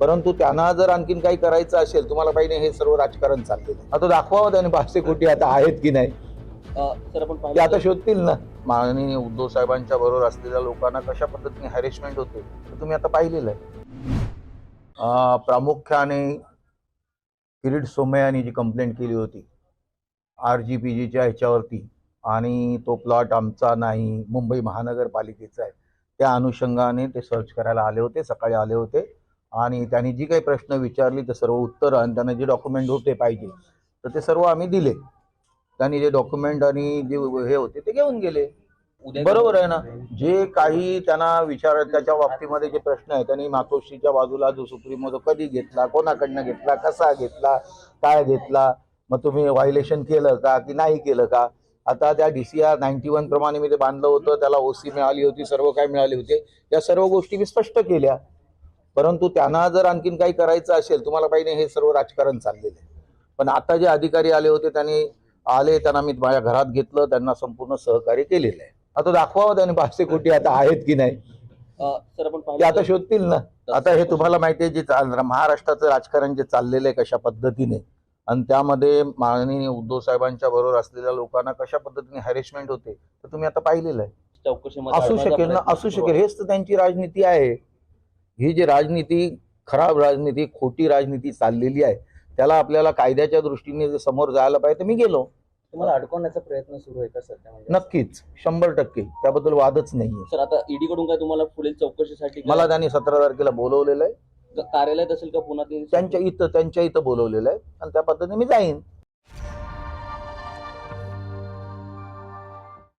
परंतु त्यांना जर आणखीन काही करायचं असेल तुम्हाला पाहिजे हे सर्व राजकारण चाललेलं आहे. आता दाखवावं त्याने पाचशे कोटी आता आहेत की नाही. अ, सर आपण ते आता शोधतील ना. माननीय उद्धव साहेबांच्या बरोबर असलेल्या लोकांना कशा पद्धतीने हॅरेसमेंट होते ते तुम्ही आता पाहिलेलं आहे. प्रामुख्याने किरीट सोमय यांनी जी कंप्लेंट केली होती आर जी पी जीच्या ह्याच्यावरती आणि तो प्लॉट आमचा नाही मुंबई महानगरपालिकेचा आहे त्या अनुषंगाने ते सर्च करायला आले होते सकाळी आले होते. आणि त्यांनी जी काही प्रश्न विचारली ते सर्व उत्तरं आणि त्यांना जे डॉक्युमेंट होते पाहिजे तर ते सर्व आम्ही दिले. त्यांनी जे डॉक्युमेंट आणि जे हे होते ते घेऊन गेले. बरोबर आहे ना? जे काही त्यांना विचार त्याच्या बाबतीमध्ये जे प्रश्न आहे त्यांनी मातोश्रीच्या बाजूला जो सुप्रीमो जो कधी घेतला कोणाकडनं घेतला कसा घेतला काय घेतला मग तुम्ही व्हायलेशन केलं का की नाही केलं का? आता त्या D C R ninety one प्रमाणे मी ते बांधलं होतं त्याला ओसी मिळाली होती सर्व काय मिळाले होते. या सर्व गोष्टी मी स्पष्ट केल्या. परंतु त्यांना जर आणखीन काही करायचं असेल तुम्हाला पाहिजे हे सर्व राजकारण चाललेलं आहे. पण आता जे अधिकारी आले होते त्यांनी आले त्यांना मी माझ्या घरात घेतलं त्यांना संपूर्ण सहकार्य केलेलं आहे. आता दाखवावं त्याने पाचशे कोटी आता आहेत की नाही. ते आता शोधतील ना. आता हे तुम्हाला माहिती आहे जे चाल महाराष्ट्राचं राजकारण जे चाललेलं आहे कशा पद्धतीने. आणि त्यामध्ये माननीय उद्धव साहेबांच्या बरोबर असलेल्या लोकांना कशा पद्धतीने हॅरेसमेंट होते तर तुम्ही आता पाहिलेलं आहे. चौकशीमध्ये असू शकेल ना असू शकेल. हेच तर त्यांची राजनीती आहे. ही जी राजनीती खराब राजनीती खोटी राजनीती चाललेली आहे त्याला आपल्याला कायद्याच्या दृष्टीने जर समोर जायला पाहिजे तर मी गेलो. तुम्हाला अडकवण्याचा प्रयत्न सुरू आहे का सध्या म्हणजे? नक्कीच. शंभर टक्के. त्याबद्दल वादच नाहीये. सर आता ईडी कडून काय तुम्हाला पुढील चौकशीसाठी मला त्यांनी सतरा तारखेला बोलवलेलं आहे. कार्यालयात असेल का पुन्हा त्यांच्या इथं त्यांच्या इथं बोलवलेलं आहे. आणि त्या पद्धतीने मी जाईन.